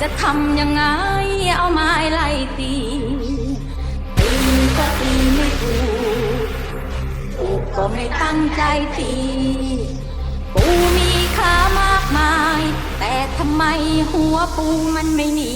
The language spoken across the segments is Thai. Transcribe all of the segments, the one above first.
จะทำยังไงเอาไม้ไล่ตีตีก็ตีไม่ถูกถูกก็ไม่ตั้งใจตีปูมีขามากมาย แต่ทำไมหัวปูมันไม่มี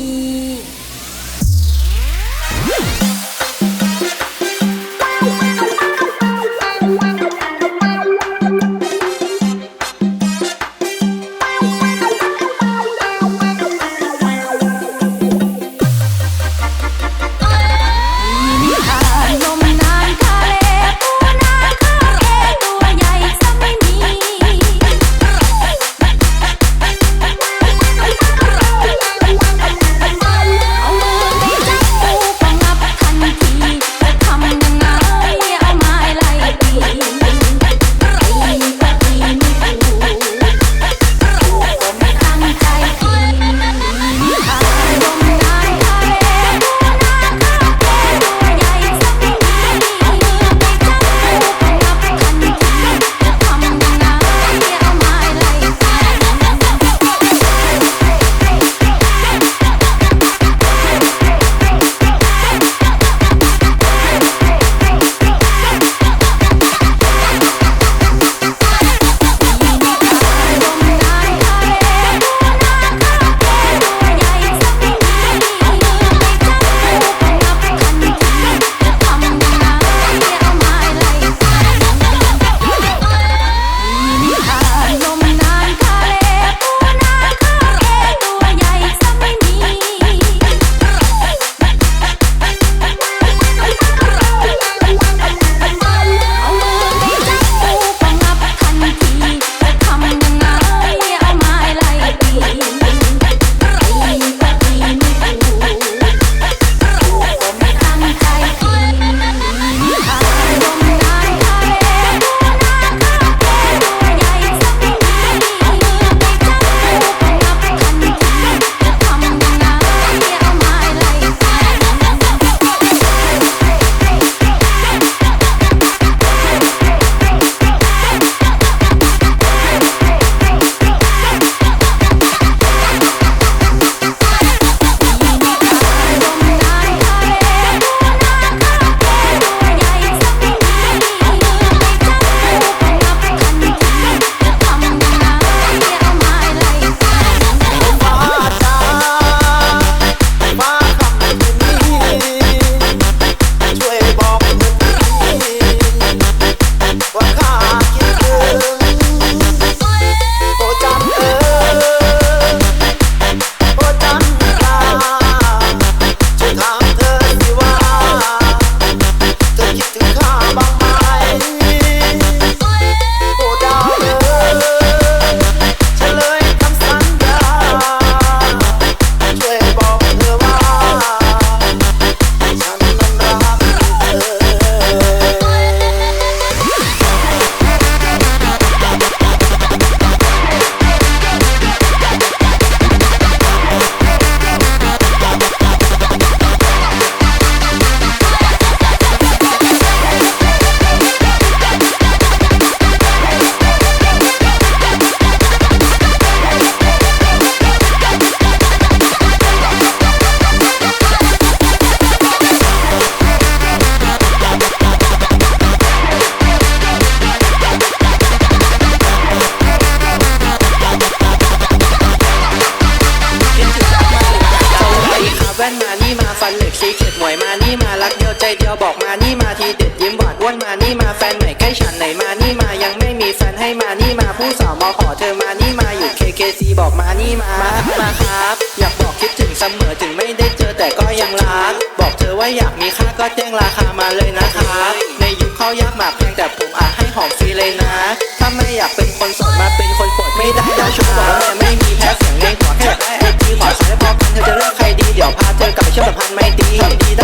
บอกมานี่มาทีเด็ดยิ้มหวานอ้วนมานี่มาแฟนใหม่ใกล้ฉันไหนมานี่มายังไม่มีแฟนให้มานี่มาผู้สาวมาขอเธอมานี่มาอยู่ KKC บอกมานี่มามาครับ อยากบอกคิดถึงเสมอถึงไม่ได้เจอแต่ก็ยังรัก บอกเธอว่าอยากมีค่าก็แจ้งราคามาเลยนะครับในยุคเขายากหมากแพงแต่ผมอาจให้หอมฟรีเลยนะ ถ้าไม่อยากเป็นคนโสดมาเป็นคนโปรดไม่ได้แล้วชอบบอกว่าแม่ไม่มีแพ้เสียงเองขอแค่อยากได้ไอจีขอใช้พอกันเธอจะเลือกใครดีเดี๋ยวพาเธอกลับไปเชื่อมสัมพันธ์ไม่ดีดีได้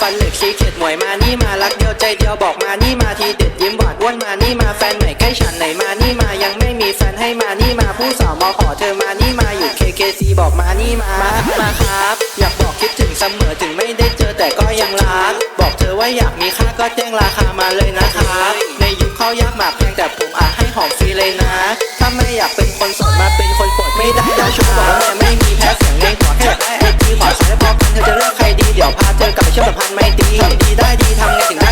ฟันเหล็กสีเข็ดหมวยมานี่มารักเดียวใจเดียวบอกมานี่มาทีเด็ดยิ้มหวานอ้วนมานี่มาแฟนใหม่ใกล้ฉันไหนมานี่มายังไม่มีแฟนให้มานี่มาผู้สาวมาขอเธอมานี่มาอยู่ KKC บอกมานี่มามามาครับ อยากบอกคิดถึงเสมอถึงไม่ได้เจอแต่ก็ยังรัก บอกเธอว่าอยากมีค่าก็แจ้งราคามาเลยนะครับในยุคเขายากหมากแพงแต่ผมอาจให้หอมฟรีเลยนะ ถ้าไม่อยากเป็นคนโสดมาเป็นคนโปรดไม่ได้แล้วชอบบอกว่าแม่ไม่มีแพ้เสียงเองขอแค่ได้ จะเลือกใครดี เดี๋ยวพาเธอกลับไปเชื่อมสัมพันธ์ไม่ดีทำดีได้ดีทำไงถึง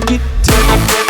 Take it, take it.